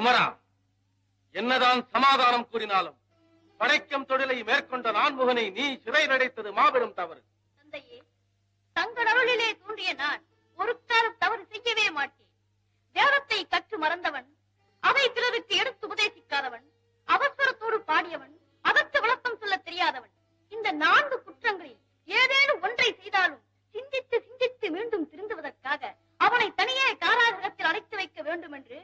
குமரா என்னதான் சமாதானம் கூறினாலும் படைக்கும் தொழிலை மேற்கொண்ட நான்முகனை நீ சிறையடைத்தது மாபெரும் தவறு. தந்தையே தங்கள் அருளிலே தோன்றிய நான் ஒரு காலம் தவறு செய்யவே மாட்டேன். வேதத்தை கற்று மறந்தவன் அதை பிறருக்கு எடுத்து உபதேசிக்காதவன் அவசரத்தோடு பாடியவன் அதற்கு விளக்கம் சொல்ல தெரியாதவன். இந்த நான்கு குற்றங்களில் ஏதேனும் ஒன்றை செய்தாலும் சிந்தித்து சிந்தித்து மீண்டும் திருந்துவதற்காக அவனை தனியே காராகிரகத்தில் அடைத்து வைக்க வேண்டும் என்று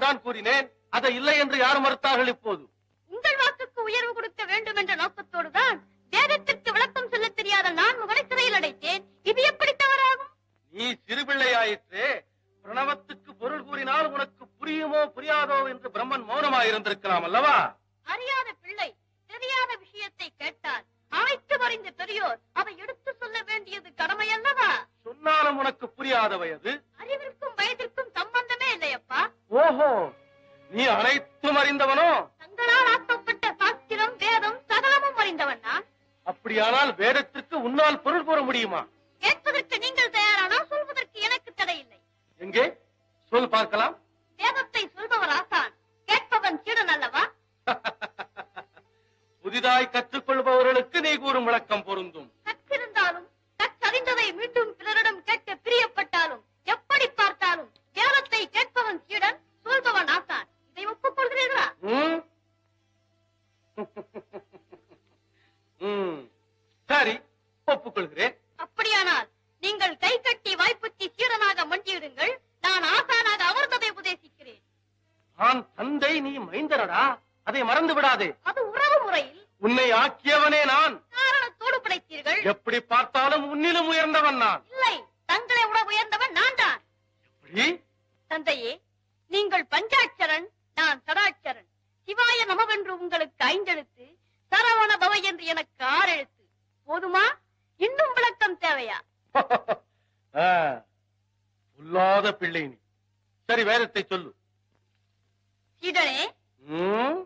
நான் தான் கூறினேன். அதை இல்லை என்று யார் மறுத்தார்கள் இப்போது? உங்கள் வாக்குக்கு உயர்வு கொடுக்க வேண்டும் என்ற நோக்கத்தோடுதான் வேதத்திற்கு விளக்கம் சொல்ல தெரியாத நான் முகனை சிறையில் அடைத்தேன். இது எப்படி தவறாகும்? நீ சிறுபிள்ளையாயிற்றே பிரணவத்துக்கு பொருள் கூறினால் உனக்கு புரியுமோ புரியாதோ என்று பிரம்மன் மௌனமாயிருந்திருக்கலாம் அல்லவா? அறியாத பிள்ளை தெரியாத விஷயத்தை கேட்டால் அனைத்து அறிந்த பெரியோர் அதை எடுத்து சொல்ல வேண்டியது கடமை அல்லவா சொன்னாலும் உனக்கு புரியாத வயது ஓஹோ நீ அனைத்தும் அறிந்தவனோ? தங்களால் ஆக்கப்பட்ட சாஸ்திரம் வேதம் சகலமும் அறிந்தவன் நான் அப்படியானால் வேதத்திற்கு உன்னால் பொருள் கூற முடியுமா? கேட்பதற்கு நீங்கள் தயாரானால் சொல்வதற்கு எனக்கு தடையில்லை. எங்கே? சொல் பார்க்கலாம். வேதத்தை சொல்பவர் ஆசான் கேட்பவன் சீடன் அல்லவா? புதிதாய் கற்றுக்கொள்பவர்களுக்கு நீ கூறும் விளக்கம் பொருந்தும். சரி ஒப்புக்கொள்கிறேன். அப்படியானால் நீங்கள் கை கட்டி வாய்ப்புத்தி சீடனாக மண்டியிடுங்கள் நான் ஆசானாக அமர்ந்ததை உபதேசிக்கிறேன். நான் தந்தை நீ மைந்தனடா? அதை மறந்து விடாதே. அது உறவு முறையில். உன்னை ஆக்கியவனே நான். காரணத்தோடு படைத்தீர்கள் எப்படி பார்த்தாலும் உன்னிலும் உயர்ந்தவன் நான். இல்லை தங்களை உட உயர்ந்தவன் நான் தான். எப்படி? தந்தையே நீங்கள் சடாட்சரன் சிவாய நமவென்று உங்களுக்கு ஐந்தெழுத்து சரவண பவ என்று எனக்கு ஆறு எழுத்து போதுமா? இன்னும் விளக்கம் தேவையா? ஆ, பொல்லாத பிள்ளை சரி வேதத்தை சொல்லு. ம்.